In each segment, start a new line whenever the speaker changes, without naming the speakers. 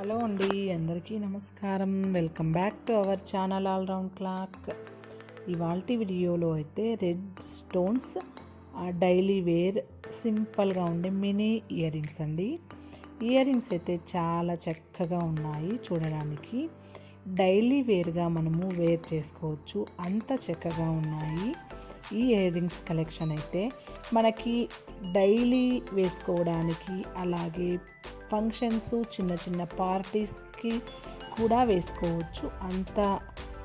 Hello అండి అందరికీ నమస్కారం. Welcome back to our channel all round clock ఇవాళ వీడియోలో అయితే రెడ్ స్టోన్స్ డైలీ వేర్ సింపుల్గా ఉండే మినీ ఇయర్ రింగ్స్ అండి. ఇయర్ రింగ్స్ అయితే చాలా చక్కగా ఉన్నాయి చూడడానికి. డైలీ వేర్గా మనము వేర్ చేసుకోవచ్చు. అంత చక్కగా ఉన్నాయి. ఈ ఇయర్ రింగ్స్ కలెక్షన్ అయితే మనకి డైలీ వేసుకోవడానికి అలాగే ఫంక్షన్స్ చిన్న చిన్న పార్టీస్కి కూడా వేసుకోవచ్చు. అంత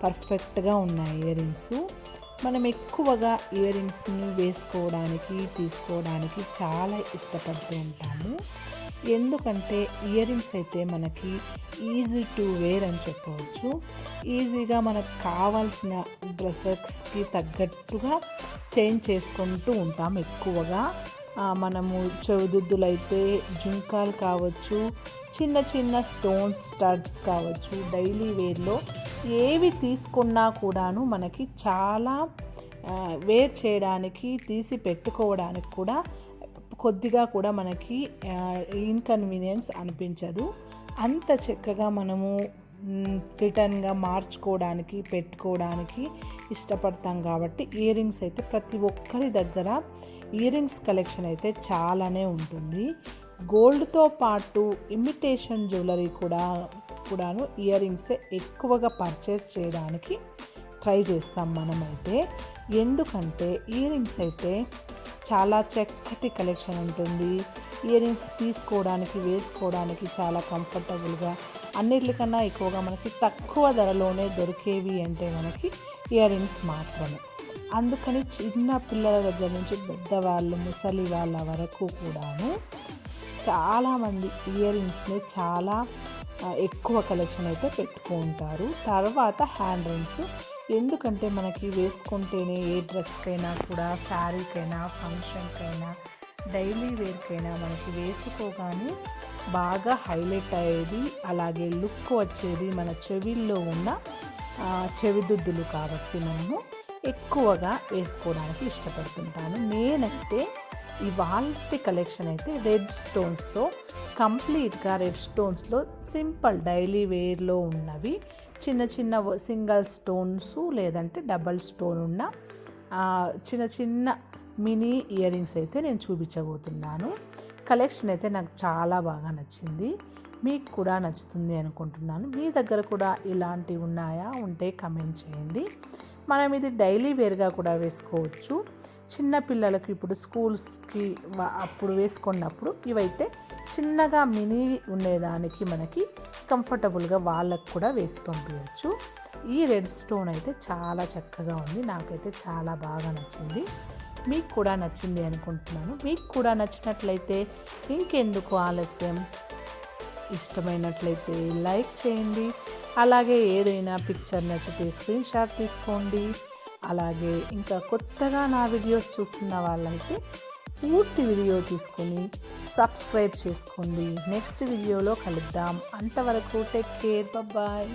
పర్ఫెక్ట్గా ఉన్నాయి ఇయర్ రింగ్స్ మనం ఎక్కువగా ఇయర్ రింగ్స్ని వేసుకోవడానికి తీసుకోవడానికి చాలా ఇష్టపడుతూ ఉంటాము. ఎందుకంటే ఇయర్ రింగ్స్ అయితే మనకి ఈజీ టు వేర్ అని చెప్పవచ్చు. ఈజీగా మనకు కావాల్సిన డ్రెస్సెస్కి తగ్గట్టుగా చేంజ్ చేసుకుంటూ ఉంటాం ఎక్కువగా. మనము చెవిదిద్దులు జుంకాలు కావచ్చు చిన్న చిన్న స్టోన్స్ స్టడ్స్ కావచ్చు డైలీ వేర్లో ఏవి తీసుకున్నా కూడాను మనకి చాలా వేర్ చేయడానికి తీసి పెట్టుకోవడానికి కూడా కొద్దిగా కూడా మనకి ఇన్కన్వీనియన్స్ అనిపించదు. అంత చక్కగా మనము రిటర్న్గా మార్చుకోవడానికి పెట్టుకోవడానికి ఇష్టపడతాం కాబట్టి ఇయర్ రింగ్స్ అయితే ప్రతి ఒక్కరి దగ్గర ఇయర్ రింగ్స్ కలెక్షన్ అయితే చాలానే ఉంటుంది. గోల్డ్తో పాటు ఇమిటేషన్ జ్యువెలరీ కూడా కూడాను ఇయర్ రింగ్స్ ఎక్కువగా పర్చేస్ చేయడానికి ట్రై చేస్తాం మనమైతే. ఎందుకంటే ఇయర్ రింగ్స్ అయితే చాలా చక్కటి కలెక్షన్ ఉంటుంది. ఇయర్ రింగ్స్ తీసుకోవడానికి వేసుకోవడానికి చాలా కంఫర్టబుల్గా అన్నిటికన్నా ఎక్కువగా మనకి తక్కువ ధరలోనే దొరికేవి అంటే మనకి ఇయర్ రింగ్స్ మాత్రమే. అందుకని చిన్న పిల్లల దగ్గర నుంచి పెద్దవాళ్ళు ముసలి వాళ్ళ వరకు కూడాను చాలామంది ఇయర్ రింగ్స్ని చాలా ఎక్కువ కలెక్షన్ అయితే పెట్టుకుంటారు తర్వాత హ్యాండ్ రింగ్స్. ఎందుకంటే మనకి వేసుకుంటేనే ఏ డ్రెస్కైనా కూడా శారీకైనా ఫంక్షన్కైనా డైలీ వేర్కైనా మనకి వేసుకోగానే బాగా హైలైట్ అయ్యేది అలాగే లుక్ వచ్చేది మన చెవిల్లో ఉన్న చెవిదుద్దులు కాబట్టి నేను ఎక్కువగా వేసుకోవడానికి ఇష్టపడుతుంటాను. నేనైతే ఇవాళ కలెక్షన్ అయితే రెడ్ స్టోన్స్తో కంప్లీట్గా రెడ్ స్టోన్స్లో సింపుల్ డైలీ వేర్లో ఉన్నవి. చిన్న చిన్న సింగిల్ స్టోన్స్ లేదంటే డబల్ స్టోన్ ఉన్న చిన్న చిన్న మినీ ఇయర్ రింగ్స్ అయితే నేను చూపించబోతున్నాను. కలెక్షన్ అయితే నాకు చాలా బాగా నచ్చింది. మీకు కూడా నచ్చుతుంది అనుకుంటున్నాను. మీ దగ్గర కూడా ఇలాంటివి ఉన్నాయా ఉంటే కమెంట్ చేయండి. మనం ఇది డైలీ వేర్గా కూడా వేసుకోవచ్చు. చిన్న పిల్లలకు ఇప్పుడు స్కూల్స్కి అప్పుడు వేసుకున్నప్పుడు ఇవైతే చిన్నగా మినీ ఉండేదానికి మనకి కంఫర్టబుల్గా వాళ్ళకు కూడా వేసి పంపించవచ్చు ఈ రెడ్ స్టోన్ అయితే చాలా చక్కగా ఉంది. నాకైతే చాలా బాగా నచ్చింది. మీకు కూడా నచ్చింది అనుకుంటున్నాను. మీకు కూడా నచ్చినట్లయితే ఇంకెందుకు ఆలస్యం? ఇష్టమైనట్లయితే లైక్ చేయండి. అలాగే ఏదైనా పిక్చర్ నచ్చితే స్క్రీన్ షాట్ తీసుకోండి. అలాగే ఇంకా కొత్తగా నా వీడియోస్ చూస్తున్న వాళ్ళైతే పూర్తి వీడియో తీసుకొని సబ్స్క్రైబ్ చేసుకోండి. నెక్స్ట్ వీడియోలో కలుద్దాం. అంతవరకు టేక్ కేర్ బాయ్